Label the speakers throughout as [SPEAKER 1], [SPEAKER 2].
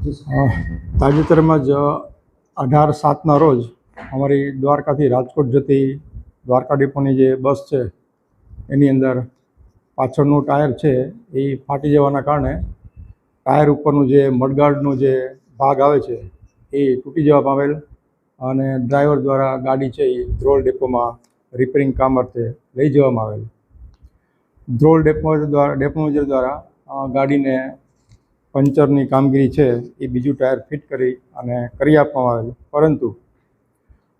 [SPEAKER 1] તાજેતરમાં જ અઢાર સાતના રોજ અમારી દ્વારકાથી રાજકોટ જતી દ્વારકા ડેપોની જે બસ છે, એની અંદર પાછળનું ટાયર છે, એ ફાટી જવાના કારણે ટાયર ઉપરનું જે મડગાર્ડનો જે ભાગ આવે છે, એ તૂટી જવા પામેલ અને ડ્રાઈવર દ્વારા ગાડી છે એ ધ્રોલ ડેપોમાં રિપેરિંગ કામ અર્થે લઈ જવામાં આવેલ. ધ્રોલ ડેપો દ્વારા ડેપો મેનેજર દ્વારા ગાડીને પંચરની કામગીરી છે, એ બીજું ટાયર ફિટ કરી અને કરી આપવામાં આવેલું. પરંતુ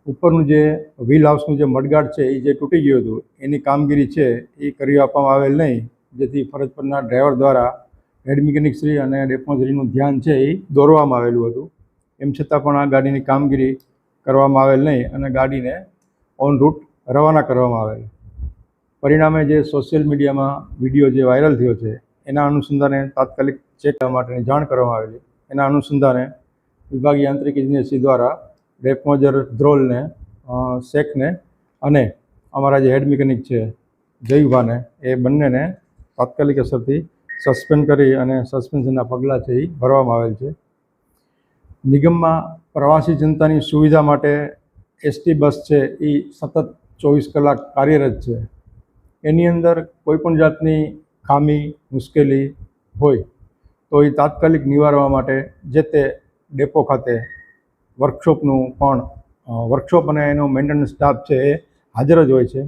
[SPEAKER 1] ઉપરનું જે વ્હીલ હાઉસનું જે મડગાર્ડ છે, એ જે તૂટી ગયું હતું, એની કામગીરી છે, એ કરી આપવામાં આવેલ નહીં. જેથી ફરજ પરના ડ્રાઈવર દ્વારા હેડ મિકેનિકશ્રી અને ડેપોઝરીનું ધ્યાન છે, એ દોરવામાં આવેલું હતું. એમ છતાં પણ આ ગાડીની કામગીરી કરવામાં આવેલ નહીં અને ગાડીને ઓન રૂટ રવાના કરવામાં આવેલ. પરિણામે જે સોશિયલ મીડિયામાં વીડિયો જે વાયરલ થયો છે એના અનુસંધાને તાત્કાલિક ચેક કરવા માટેની જાણ કરવામાં આવેલી. એના અનુસંધાને વિભાગીય યાંત્રિક એજન્સી દ્વારા ડેપમોજર ધ્રોલને શેખને અને અમારા જે હેડ મિકેનિક છે, જયુભાને એ બંનેને તાત્કાલિક અસરથી સસ્પેન્ડ કરી અને સસ્પેન્શનના પગલાં છે એ ભરવામાં આવેલ છે. નિગમમાં પ્રવાસી જનતાની સુવિધા માટે એસટી બસ છે એ સતત ચોવીસ કલાક કાર્યરત છે. એની અંદર કોઈપણ જાતની ખામી, મુશ્કેલી હોય, તો એ તાત્કાલિક નિવારવા માટે જે તે ડેપો ખાતે વર્કશોપનું પણ વર્કશોપ અને એનો મેન્ટેનન્સ સ્ટાફ છે એ હાજર જ હોય છે.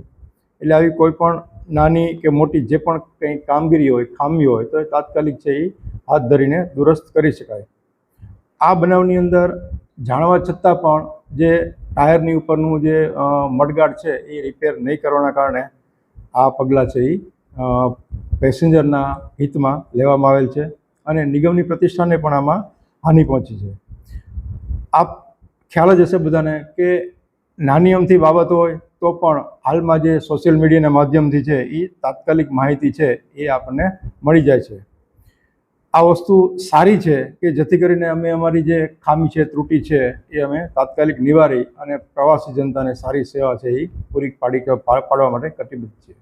[SPEAKER 1] એટલે આવી કોઈ પણ નાની કે મોટી જે પણ કંઈ કામગીરી હોય, ખામી હોય, તો એ તાત્કાલિક છે એ હાથ ધરીને દુરસ્ત કરી શકાય. આ બનાવની અંદર જાણવા છતાં પણ જે ટાયરની ઉપરનું જે મડગાડ છે એ રિપેર નહીં કરવાના કારણે આ પગલાં છે એ પેસેન્જરના હિતમાં લેવામાં આવેલ છે અને નિગમની પ્રતિષ્ઠાને પણ આમાં હાનિ પહોંચી છે. આપ ખ્યાલ જ હશે બધાને કે નાની અમથી બાબત હોય તો પણ હાલમાં જે સોશિયલ મીડિયાના માધ્યમથી છે એ તાત્કાલિક માહિતી છે એ આપણને મળી જાય છે. આ વસ્તુ સારી છે કે જેથી કરીને અમે અમારી જે ખામી છે, ત્રુટિ છે એ અમે તાત્કાલિક નિવારી અને પ્રવાસી જનતાને સારી સેવા છે એ પૂરી પાડી પાડવા માટે કટિબદ્ધ છીએ.